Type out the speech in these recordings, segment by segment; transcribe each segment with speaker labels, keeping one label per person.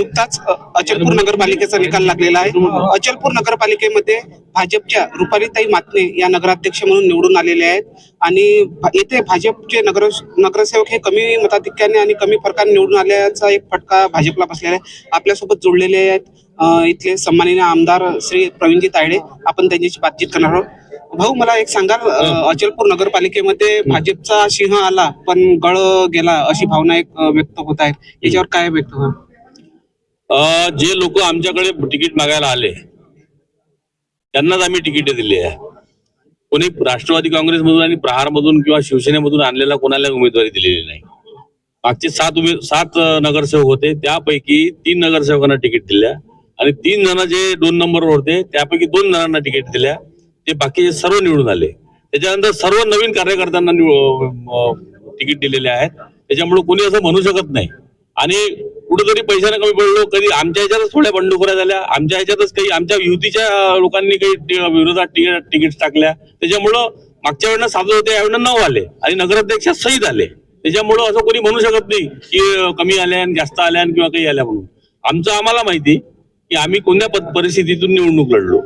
Speaker 1: नुकताच अचलपूर नगरपालिकेचा निकाल लागलेला आहे. अचलपूर नगरपालिकेमध्ये भाजपच्या रुपालीताई मातने या नगराध्यक्ष म्हणून निवडून आलेले आहेत. आणि येथे भाजपचे नगर नगरसेवक हे कमी मताधिक्याने आणि कमी फरकाने निवडून आल्याचा एक फटका भाजपला बसलेला आहे. आपल्यासोबत जोडलेले आहेत इथले सन्माननीय आमदार श्री प्रवीणजी तायडे. आपण त्यांच्याशी बातचीत करणार आहोत. भाऊ मला एक सांगाल अचलपूर नगरपालिकेमध्ये भाजपचा सिंह आला पण गळ गेला अशी भावना एक व्यक्त होत आहेत. याच्यावर काय व्यक्त होत
Speaker 2: अ, जे लोक आमच्याकडे तिकीट मागायला आले त्यांनाच आम्ही तिकीट दिली आहे. कोणी राष्ट्रवादी काँग्रेसमधून आणि प्रहारमधून किंवा शिवसेनेमधून आणलेला कोणाला उमेदवारी दिलेली नाही. मागचे सात उमे सात नगरसेवक होते त्यापैकी तीन नगरसेवकांना तिकीट दिल्या आणि तीन जण जे दोन नंबरवर होते त्यापैकी दोन जणांना तिकीट दिल्या. ते बाकीचे सर्व निवडून आले. त्याच्यानंतर सर्व नवीन कार्यकर्त्यांना तिकीट दिलेले आहेत. त्याच्यामुळे कोणी असं म्हणू शकत नाही. आणि कुठेतरी पैशाने कमी पडलो कधी आमच्या ह्याच्यातच थोड्या बंडखोऱ्या झाल्या आमच्या ह्याच्यातच काही आमच्या युतीच्या लोकांनी काही विरोधात तिकीट टाकल्या. त्याच्यामुळं मागच्या वेळेला सात होते यावेळेला नऊ आले. आणि नगराध्यक्ष सही आले. त्याच्यामुळं असं कोणी म्हणू शकत नाही की कमी आल्या जास्त आल्या किंवा काही आल्या म्हणून. आमचं आम्हाला माहिती की आम्ही कोणत्या परिस्थितीतून निवडणूक लढलो.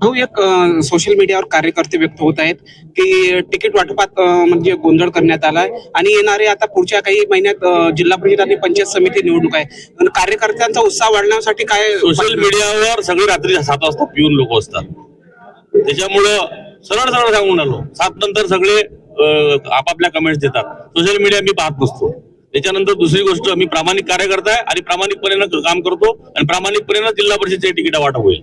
Speaker 1: भाऊ एक सोशल मीडियावर कार्यकर्ते व्यक्त होत आहेत की तिकीट वाटपात म्हणजे गोंधळ करण्यात आलाय. आणि येणारे आता पुढच्या काही महिन्यात जिल्हा परिषद आणि पंचायत समिती निवडणूक आहे. आणि कार्यकर्त्यांचा उत्साह वाढवण्यासाठी काय
Speaker 2: सोशल मीडियावर सगळे रात्री सात वाजता पिऊन लोक असतात. त्याच्यामुळं सरळ सरळ सांगून आलो. सात नंतर सगळे आपापल्या कमेंट्स देतात. सोशल मीडिया मी पाहत नसतो. त्याच्यानंतर दुसरी गोष्ट मी प्रामाणिक कार्यकर्ता आहे आणि प्रामाणिकपणे काम करतो आणि प्रामाणिकपणे जिल्हा परिषदचे तिकीट वाटप होईल.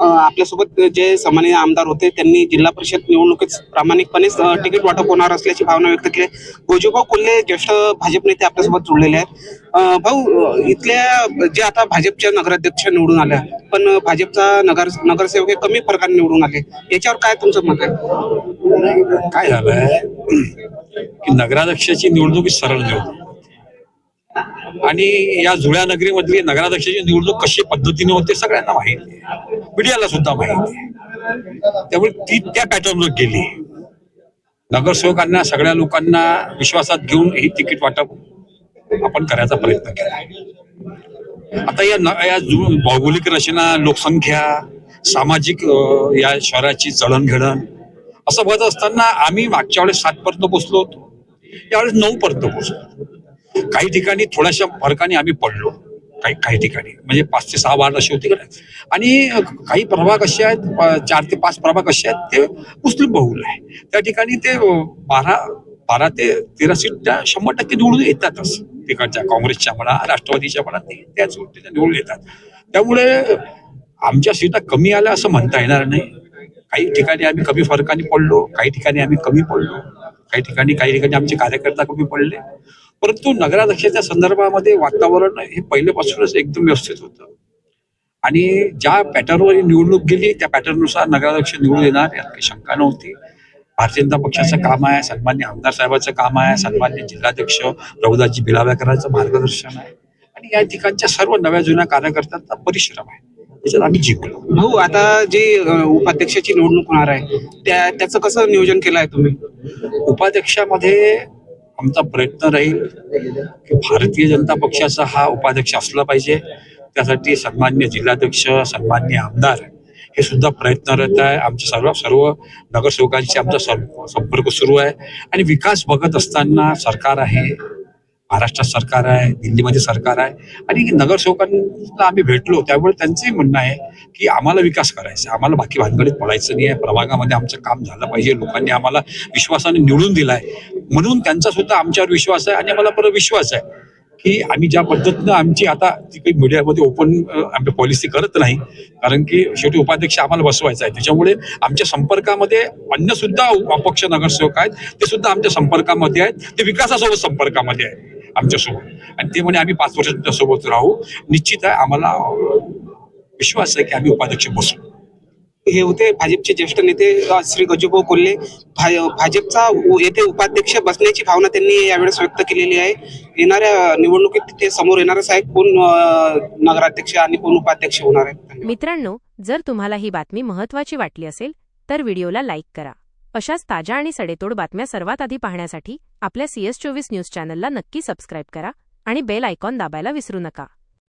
Speaker 1: आपल्यासोबत जे सामान्य आमदार होते त्यांनी जिल्हा परिषद निवडणुकीत प्रामाणिकपणे तिकीट वाटप होणार असल्याची भावना व्यक्त केली. गोजूभाऊ कोल्हे ज्येष्ठ भाजप नेते आपल्यासोबत जोडलेले आहेत. भाऊ इथल्या जे आता भाजपच्या नगराध्यक्ष निवडून आल्या पण भाजपचा नगर नगरसेवक हे कमी फरकाने निवडून आले. याच्यावर काय तुमचं मत आहे?
Speaker 3: काय झालंय? की नगराध्यक्षाची निवडणूक सरळ निवडणूक. आणि या जुळ्या नगरीमधली नगराध्यक्षाची निवडणूक कशी पद्धतीने होते सगळ्यांना माहिती मीडियाला सुद्धा माहिती त्यामुळे ती त्या पॅटर्नवर गेली. नगरसेवकांना सगळ्या लोकांना विश्वासात घेऊन ही तिकीट वाटप आपण करायचा प्रयत्न केला. आता या या जु- भौगोलिक रचना लोकसंख्या सामाजिक या शहराची जळणघडण असं बघत असताना आम्ही मागच्या वेळेस सात पर्यंत पोहोचलो होतो. यावेळेस नऊ पर्यंत पोचलो काही ठिकाणी थोड्याशा फरकाने आम्ही पडलो. काही काही ठिकाणी. म्हणजे पाच ते सहा वार्ड असे होते नाही. आणि काही प्रभाग असे आहेत चार ते पाच प्रभाग असे आहेत ते मुस्लिम बहुल आहे. त्या ठिकाणी ते बारा बारा ते तेरा सीट त्या शंभर टक्के निवडून येतातच. तिकडच्या काँग्रेसच्या म्हणा राष्ट्रवादीच्या म्हणा ते त्याच गोष्टीच्या निवडून येतात. त्यामुळे आमच्या सीटा कमी आल्या असं म्हणता येणार नाही. काही ठिकाणी आम्ही कमी फरकाने पडलो काही ठिकाणी आम्ही कमी पडलो. काही ठिकाणी काही ठिकाणी आमचे कार्यकर्ता कमी पडले. परंतु नगराध्यक्षाच्या संदर्भामध्ये वातावरण हे पहिल्यापासूनच एकदम व्यवस्थित होतं. आणि ज्या पॅटर्नवर ही निवडणूक गेली त्या पॅटर्ननुसार नगराध्यक्ष निवडून येणार यात काही शंका नव्हती. भारतीय जनता पक्षाचं काम आहे सन्मान्य आमदार साहेबांचं काम आहे सन्मान्य जिल्हाध्यक्ष प्रभुदासजी बिलाव्याकरांचं मार्गदर्शन आहे. आणि या ठिकाणच्या सर्व नव्या जुन्या कार्यकर्त्यांचा परिश्रम आहे. त्याच्यात आम्ही जिंकलो.
Speaker 1: भाऊ आता जी उपाध्यक्षाची निवडणूक होणार आहे त्या त्याचं कसं नियोजन केलं आहे तुम्ही?
Speaker 3: उपाध्यक्षामध्ये आमचा प्रयत्न राहील की भारतीय जनता पक्षाचा हा उपाध्यक्ष असला पाहिजे. त्यासाठी सन्मान्य जिल्हाध्यक्ष सन्मान्य आमदार हे सुद्धा प्रयत्नरत आहे. आमचे सर्व सर्व नगरसेवकांशी आमचा संपर्क सुरू आहे. आणि विकास बघत असताना सरकार आहे. महाराष्ट्रात सरकार आहे दिल्लीमध्ये सरकार आहे. आणि नगरसेवकांना आम्ही भेटलो त्यामुळे त्यांचंही म्हणणं आहे की आम्हाला विकास करायचा आहे. आम्हाला बाकी भानगडीत पडायचं नाही आहे. प्रभागामध्ये आमचं काम झालं पाहिजे. लोकांनी आम्हाला विश्वासाने निवडून दिलाय. म्हणून त्यांचा सुद्धा आमच्यावर विश्वास आहे आणि आम्हाला परत विश्वास आहे की आम्ही ज्या पद्धतीनं आमची आता ती काही मीडियामध्ये ओपन आमची पॉलिसी करत नाही. कारण की शेवटी उपाध्यक्ष आम्हाला बसवायचा आहे. त्याच्यामुळे आमच्या संपर्कामध्ये अन्य सुद्धा अपक्ष नगरसेवक आहेत. ते सुद्धा आमच्या संपर्कामध्ये आहेत. ते विकासासोबत संपर्कामध्ये आहेत. आमच्यासोबत. आणि ते म्हणे आम्ही पाच वर्ष तुमच्यासोबत राहू. निश्चित आहे आम्हाला विश्वास आहे की आम्ही उपाध्यक्ष बसू.
Speaker 1: हे होते भाजपचे ज्येष्ठ नेते श्री गजूभाऊ कोल्हे. भा- भाजपचा येथे उपाध्यक्ष बसण्याची भावना त्यांनी यावेळेस व्यक्त केलेली आहे. येणाऱ्या निवडणुकीत ते समोर येणारच आहे कोण नगराध्यक्ष आणि कोण उपाध्यक्ष होणार आहे?
Speaker 4: मित्रांनो जर तुम्हाला ही बातमी महत्त्वाची वाटली असेल तर व्हिडिओला लाईक करा. अशाच ताज्या आणि सडेतोड बातम्या सर्वात आधी पाहण्यासाठी आपल्या सीएस चोवीस न्यूज चॅनलला नक्की सबस्क्राईब करा आणि बेल आयकॉन दाबायला विसरू नका.